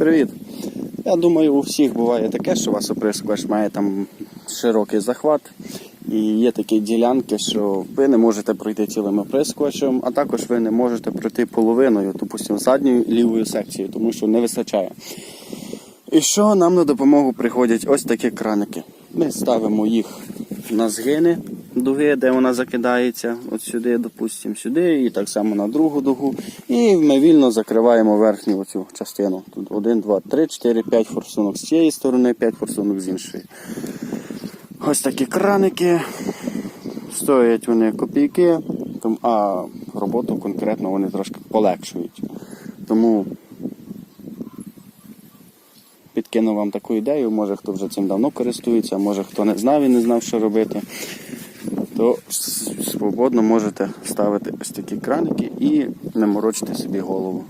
привіт! Я думаю, у всіх буває таке, що у вас оприскувач має там широкий захват. І є такі ділянки, що ви не можете пройти цілим оприскувачем, а також ви не можете пройти половиною, допустимо, задньою лівою секцією, тому що не вистачає. І що нам на допомогу приходять ось такі краники. Ми ставимо їх на згини дуги, де вона закидається, от сюди, допустимо, сюди, і так само на другу дугу. І ми вільно закриваємо верхню оцю частину. Тут 1, 2, 3, 4, 5 форсунок з цієї сторони, 5 форсунок з іншої. Ось такі краники. Стоять вони копійки, а роботу конкретно вони трошки полегшують. Тому підкину вам таку ідею, може хто вже цим давно користується, може хто не знав і не знав, що робити, то свободно можете ставити ось такі краники і не морочити собі голову.